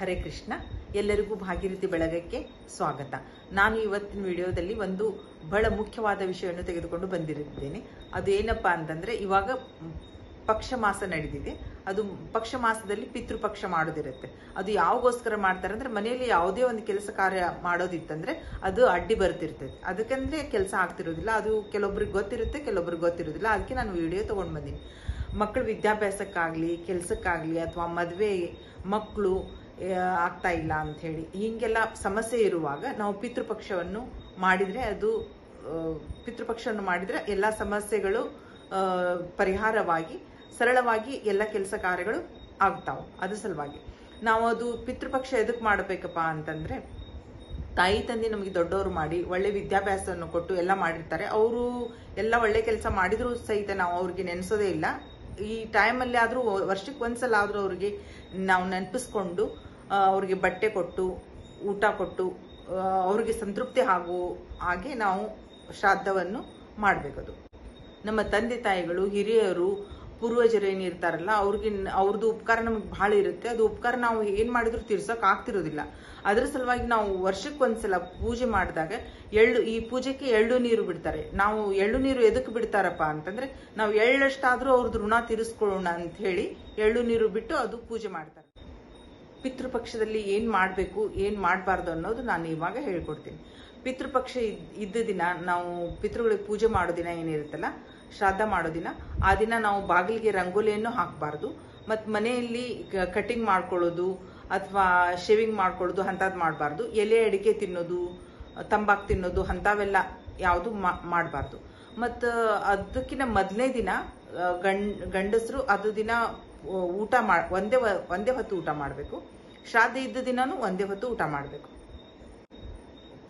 ಹರೇ ಕೃಷ್ಣ. ಎಲ್ಲರಿಗೂ ಭಾಗೀರಥಿ ಬೆಳಗಕ್ಕೆ ಸ್ವಾಗತ. ನಾನು ಇವತ್ತಿನ ವಿಡಿಯೋದಲ್ಲಿ ಒಂದು ಬಹಳ ಮುಖ್ಯವಾದ ವಿಷಯವನ್ನು ತೆಗೆದುಕೊಂಡು ಬಂದಿರುತ್ತೇನೆ. ಅದು ಏನಪ್ಪ ಅಂತಂದ್ರೆ, ಇವಾಗ ಪಕ್ಷ ಮಾಸ ನಡೆದಿದೆ ಅದು ಪಕ್ಷ ಮಾಸದಲ್ಲಿ ಪಿತೃಪಕ್ಷ ಮಾಡೋದಿರುತ್ತೆ. ಅದು ಯಾವಗೋಸ್ಕರ ಮಾಡ್ತಾರೆ ಅಂದ್ರೆ, ಮನೆಯಲ್ಲಿ ಯಾವುದೇ ಒಂದು ಕೆಲಸ ಕಾರ್ಯ ಮಾಡೋದಿತ್ತಂದ್ರೆ, ಅದು ಅಡ್ಡಿ ಬರ್ತಿರ್ತೈತೆ ಅದಕ್ಕಂದ್ರೆ ಕೆಲಸ ಆಗ್ತಿರೋದಿಲ್ಲ. ಅದು ಕೆಲವೊಬ್ರಿಗೆ ಗೊತ್ತಿರುತ್ತೆ, ಕೆಲವೊಬ್ರಿಗೆ ಗೊತ್ತಿರೋದಿಲ್ಲ. ಅದಕ್ಕೆ ನಾನು ವಿಡಿಯೋ ತಗೊಂಡು ಬಂದೀನಿ. ಮಕ್ಕಳು ವಿದ್ಯಾಭ್ಯಾಸಕ್ಕಾಗಲಿ, ಕೆಲಸಕ್ಕಾಗಲಿ, ಅಥವಾ ಮದುವೆ ಮಕ್ಕಳು ಆಗ್ತಾ ಇಲ್ಲ ಅಂತ ಹೇಳಿ. ಹೀಗೆಲ್ಲ ಸಮಸ್ಯೆ ಇರುವಾಗ ನಾವು ಪಿತೃಪಕ್ಷವನ್ನು ಮಾಡಿದ್ರೆ ಅದು ಪಿತೃಪಕ್ಷವನ್ನು ಮಾಡಿದ್ರೆ ಎಲ್ಲ ಸಮಸ್ಯೆಗಳು ಪರಿಹಾರವಾಗಿ, ಸರಳವಾಗಿ ಎಲ್ಲ ಕೆಲಸ ಕಾರ್ಯಗಳು ಆಗ್ತಾವೆ. ಅದು ಸಲುವಾಗಿ. ನಾವು ಅದು ಪಿತೃಪಕ್ಷ ಎದಕ್ಕೆ ಮಾಡಬೇಕಪ್ಪ ಅಂತಂದ್ರೆ, ತಾಯಿ ತಂದೆ ನಮಗೆ ದೊಡ್ಡವರು ಮಾಡಿ, ಒಳ್ಳೆ ವಿದ್ಯಾಭ್ಯಾಸವನ್ನು ಕೊಟ್ಟು ಎಲ್ಲ ಮಾಡಿರ್ತಾರೆ. ಅವರು ಎಲ್ಲ ಒಳ್ಳೆ ಕೆಲಸ ಮಾಡಿದರೂ ಸಹಿತ ನಾವು ಅವ್ರಿಗೆ ನೆನೆಸೋದೇ ಇಲ್ಲ. ಈ ಟೈಮಲ್ಲಿ ಆದರೂ, ವರ್ಷಕ್ಕೆ ಒಂದ್ಸಲ ಆದರೂ ಅವ್ರಿಗೆ ನಾವು ನೆನಪಿಸ್ಕೊಂಡು ಅವ್ರಿಗೆ ಬಟ್ಟೆ ಕೊಟ್ಟು, ಊಟ ಕೊಟ್ಟು ಅವ್ರಿಗೆ ಸಂತೃಪ್ತಿ ಆಗೋ ಹಾಗೆ ನಾವು ಶ್ರಾದ್ದವನ್ನು ಮಾಡಬೇಕದು ನಮ್ಮ ತಂದೆ ತಾಯಿಗಳು, ಹಿರಿಯರು, ಪೂರ್ವಜರು ಏನಿರ್ತಾರಲ್ಲ ಅವ್ರಿಗೆ ಅವ್ರದ್ದು ಉಪಕಾರ ನಮಗೆ ಭಾಳ ಇರುತ್ತೆ. ಅದು ಉಪಕಾರ ನಾವು ಏನು ಮಾಡಿದ್ರು ತೀರ್ಸೋಕೆ ಆಗ್ತಿರೋದಿಲ್ಲ. ಅದ್ರ ಸಲುವಾಗಿ ನಾವು ವರ್ಷಕ್ಕೊಂದ್ಸಲ ಪೂಜೆ ಮಾಡಿದಾಗ ಎಳ್ಳು, ಈ ಪೂಜೆಗೆ ಎಳ್ಳು ನೀರು ಬಿಡ್ತಾರೆ. ನಾವು ಎಳ್ಳು ನೀರು ಎದಕ್ಕೆ ಬಿಡ್ತಾರಪ್ಪ ಅಂತಂದ್ರೆ, ನಾವು ಎಳ್ಳಷ್ಟಾದರೂ ಅವ್ರದ್ದು ಋಣ ತೀರಿಸ್ಕೊಳ್ಳೋಣ ಅಂತ ಹೇಳಿ ಎಳ್ಳು ನೀರು ಬಿಟ್ಟು ಅದು ಪೂಜೆ ಮಾಡ್ತಾರೆ. ಪಿತೃಪಕ್ಷದಲ್ಲಿ ಏನು ಮಾಡಬೇಕು, ಏನು ಮಾಡಬಾರ್ದು ಅನ್ನೋದು ನಾನು ಇವಾಗ ಹೇಳ್ಕೊಡ್ತೀನಿ. ಪಿತೃಪಕ್ಷ ಇದ್- ಇದ್ದ ದಿನ ನಾವು ಪಿತೃಗಳಿಗೆ ಪೂಜೆ ಮಾಡೋ ದಿನ ಏನಿರುತ್ತಲ್ಲ, ಶ್ರಾದ್ದ ಮಾಡೋ ದಿನ, ಆ ದಿನ ನಾವು ಬಾಗಿಲಿಗೆ ರಂಗೋಲಿಯನ್ನು ಹಾಕಬಾರ್ದು. ಮತ್ತು ಮನೆಯಲ್ಲಿ ಕಟಿಂಗ್ ಮಾಡ್ಕೊಳ್ಳೋದು, ಅಥವಾ ಶೇವಿಂಗ್ ಮಾಡ್ಕೊಳ್ಳೋದು ಅಂಥದ್ದು ಮಾಡಬಾರ್ದು. ಎಲೆ ಅಡಿಕೆ ತಿನ್ನೋದು, ತಂಬಾಕು ತಿನ್ನೋದು ಅಂಥವೆಲ್ಲ ಯಾವುದು ಮಾಡಬಾರ್ದು. ಮತ್ತು ಅದಕ್ಕಿಂತ ಮೊದಲನೇ ದಿನ ಗಂಡ ಗಂಡ್, ಗಂಡಸರು ಅದು ದಿನ ಊಟ ಮಾ ಒಂದೇ ಒಂದೇ ಹೊತ್ತು ಊಟ ಮಾಡಬೇಕು. ಶ್ರಾದ್ದ ಇದ್ದ ದಿನಾನೂ ಒಂದೇ ಹೊತ್ತು ಊಟ ಮಾಡಬೇಕು.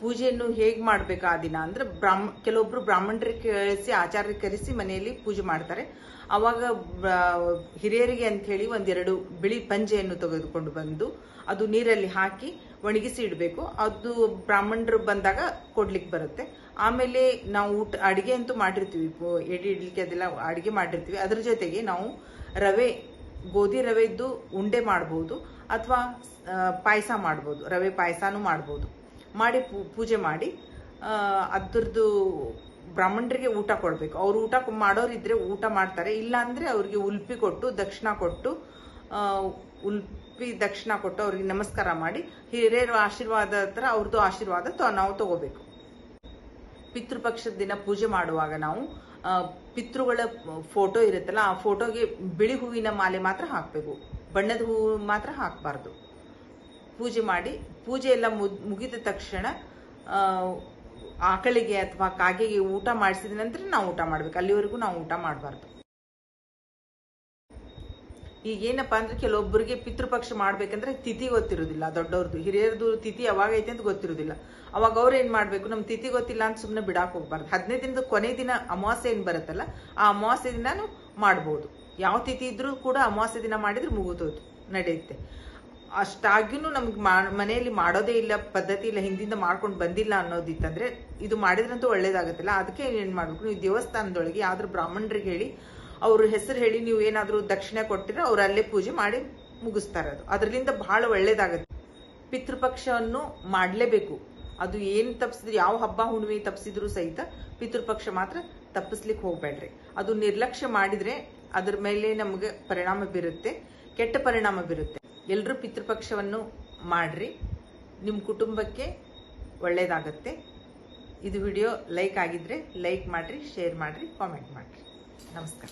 ಪೂಜೆಯನ್ನು ಹೇಗೆ ಮಾಡಬೇಕು ಆ ದಿನ ಅಂದರೆ ಬ್ರಾಹ್ಮ ಕೆಲವೊಬ್ರು ಬ್ರಾಹ್ಮಣರಿಗೆ ಕರೆಸಿ ಆಚಾರ್ಯ ಕರೆಸಿ ಮನೆಯಲ್ಲಿ ಪೂಜೆ ಮಾಡ್ತಾರೆ. ಆವಾಗ ಹಿರಿಯರಿಗೆ ಅಂತ ಹೇಳಿ ಒಂದೆರಡು ಬಿಳಿ ಪಂಜೆಯನ್ನು ತೆಗೆದುಕೊಂಡು ಬಂದು ಅದು ನೀರಲ್ಲಿ ಹಾಕಿ ಒಣಗಿಸಿ ಇಡಬೇಕು. ಅದು ಬ್ರಾಹ್ಮಣರು ಬಂದಾಗ ಕೊಡ್ಲಿಕ್ಕೆ ಬರುತ್ತೆ. ಆಮೇಲೆ ನಾವು ಊಟ, ಅಡುಗೆ ಅಂತೂ ಮಾಡಿರ್ತೀವಿ. ಎಡೆ ಇಡ್ಲಿಕ್ಕೆ ಅದೆಲ್ಲ ಅಡುಗೆ ಮಾಡಿರ್ತೀವಿ. ಅದ್ರ ಜೊತೆಗೆ ನಾವು ರವೆ ಗೋಧಿ ರವೆದ್ದು ಉಂಡೆ ಮಾಡ್ಬೋದು ಅಥವಾ ಪಾಯಸ ಮಾಡ್ಬೋದು, ರವೆ ಪಾಯಸನೂ ಮಾಡ್ಬೋದು. ಮಾಡಿ ಪೂಜೆ ಮಾಡಿ ಅದ್ರದ್ದು ಬ್ರಾಹ್ಮಣರಿಗೆ ಊಟ ಕೊಡಬೇಕು. ಅವ್ರು ಊಟ ಮಾಡೋರಿದ್ರೆ ಊಟ ಮಾಡ್ತಾರೆ. ಇಲ್ಲ ಅಂದ್ರೆ ಅವ್ರಿಗೆ ಉಲ್ಪಿ ಕೊಟ್ಟು, ದಕ್ಷಿಣ ಕೊಟ್ಟು ಉಲ್ಪಿ, ದಕ್ಷಿಣ ಕೊಟ್ಟು ಅವ್ರಿಗೆ ನಮಸ್ಕಾರ ಮಾಡಿ, ಹಿರಿಯರ ಆಶೀರ್ವಾದ ಹತ್ರ ಅವ್ರದ್ದು ಆಶೀರ್ವಾದ ನಾವು ತಗೋಬೇಕು. ಪಿತೃಪಕ್ಷದ ದಿನ ಪೂಜೆ ಮಾಡುವಾಗ ನಾವು ಪಿತೃಗಳ ಫೋಟೋ ಇರುತ್ತಲ್ಲ, ಆ ಫೋಟೋಗೆ ಬಿಳಿ ಹೂವಿನ ಮಾಲೆ ಮಾತ್ರ ಹಾಕಬೇಕು. ಬಣ್ಣದ ಹೂವು ಮಾತ್ರ ಹಾಕಬಾರ್ದು. ಪೂಜೆ ಮಾಡಿ, ಪೂಜೆ ಎಲ್ಲ ಮುಗ್- ಮುಗಿದ ತಕ್ಷಣ ಆಕಳಿಗೆ ಅಥವಾ ಕಾಗೆಗೆ ಊಟ ಮಾಡಿಸಿದ ನಂತರ ನಾವು ಊಟ ಮಾಡಬೇಕು. ಅಲ್ಲಿವರೆಗೂ ನಾವು ಊಟ ಮಾಡಬಾರ್ದು. ಈಗ ಏನಪ್ಪ ಅಂದ್ರೆ ಕೆಲವೊಬ್ಬರಿಗೆ ಪಿತೃಪಕ್ಷ ಮಾಡ್ಬೇಕಂದ್ರೆ ತಿಥಿ ಗೊತ್ತಿರೋದಿಲ್ಲ ದೊಡ್ಡವ್ರದ್ದು ಹಿರಿಯರದು ತಿಥಿ ಯಾವಾಗ ಐತೆ ಅಂತ ಗೊತ್ತಿರೋದಿಲ್ಲ. ಅವಾಗ ಅವ್ರು ಏನ್ ಮಾಡ್ಬೇಕು? ನಮ್ ತಿಥಿ ಗೊತ್ತಿಲ್ಲ ಅಂತ ಸುಮ್ಮನೆ ಬಿಡಾಕ್ ಹೋಗ್ಬಾರ್ದು. ಹದಿನೈದು ದಿನದ ಕೊನೆ ದಿನ ಅಮಾವಾಸ್ಯೆ ಏನ್ ಬರುತ್ತಲ್ಲ, ಆ ಅಮಾವಾಸ್ಯೆ ದಿನಾನು ಮಾಡ್ಬೋದು. ಯಾವ ತಿಥಿ ಇದ್ರೂ ಕೂಡ ಅಮಾವಾಸ್ಯೆ ದಿನ ಮಾಡಿದ್ರೆ ಮುಗಿದೋದು ನಡೆಯುತ್ತೆ. ಅಷ್ಟಾಗಿನೂ ನಮ್ಗೆ ಮನೆಯಲ್ಲಿ ಮಾಡೋದೇ ಇಲ್ಲ, ಪದ್ಧತಿ ಇಲ್ಲ, ಹಿಂದಿಂದ ಮಾಡ್ಕೊಂಡು ಬಂದಿಲ್ಲ ಅನ್ನೋದಿತ್ತಂದ್ರೆ ಇದು ಮಾಡಿದ್ರಂತೂ ಒಳ್ಳೇದಾಗತ್ತಲ್ಲ. ಅದಕ್ಕೆ ಏನ್ ಮಾಡ್ಬೇಕು? ನೀವು ದೇವಸ್ಥಾನದೊಳಗೆ ಯಾವ್ದಾದ್ರು ಬ್ರಾಹ್ಮಣರಿಗೆ ಹೇಳಿ ಅವ್ರ ಹೆಸರು ಹೇಳಿ ನೀವು ಏನಾದರೂ ದಕ್ಷಿಣೆ ಕೊಟ್ಟಿದ್ರೆ ಅವ್ರು ಅಲ್ಲೇ ಪೂಜೆ ಮಾಡಿ ಮುಗಿಸ್ತಾರೆ ಅದು. ಅದರಿಂದ ಬಹಳ ಒಳ್ಳೇದಾಗುತ್ತೆ. ಪಿತೃಪಕ್ಷವನ್ನು ಮಾಡಲೇಬೇಕು. ಅದು ಏನು ತಪ್ಪಿಸಿದ್ರು ಯಾವ ಹಬ್ಬ, ಹುಣ್ಣಿಮೆ ತಪ್ಪಿಸಿದ್ರು ಸಹಿತ ಪಿತೃಪಕ್ಷ ಮಾತ್ರ ತಪ್ಪಿಸ್ಲಿಕ್ಕೆ ಹೋಗ್ಬೇಡ್ರಿ ಅದು ನಿರ್ಲಕ್ಷ್ಯ ಮಾಡಿದರೆ ಅದರ ಮೇಲೆ ನಮಗೆ ಪರಿಣಾಮ ಬೀರುತ್ತೆ, ಕೆಟ್ಟ ಪರಿಣಾಮ ಬೀರುತ್ತೆ. ಎಲ್ಲರೂ ಪಿತೃಪಕ್ಷವನ್ನು ಮಾಡ್ರಿ. ನಿಮ್ಮ ಕುಟುಂಬಕ್ಕೆ ಒಳ್ಳೆಯದಾಗತ್ತೆ ಇದು ವಿಡಿಯೋ ಲೈಕ್ ಆಗಿದ್ರೆ ಲೈಕ್ ಮಾಡಿರಿ, ಶೇರ್ ಮಾಡಿರಿ, ಕಾಮೆಂಟ್ ಮಾಡಿರಿ. ನಮಸ್ಕಾರ.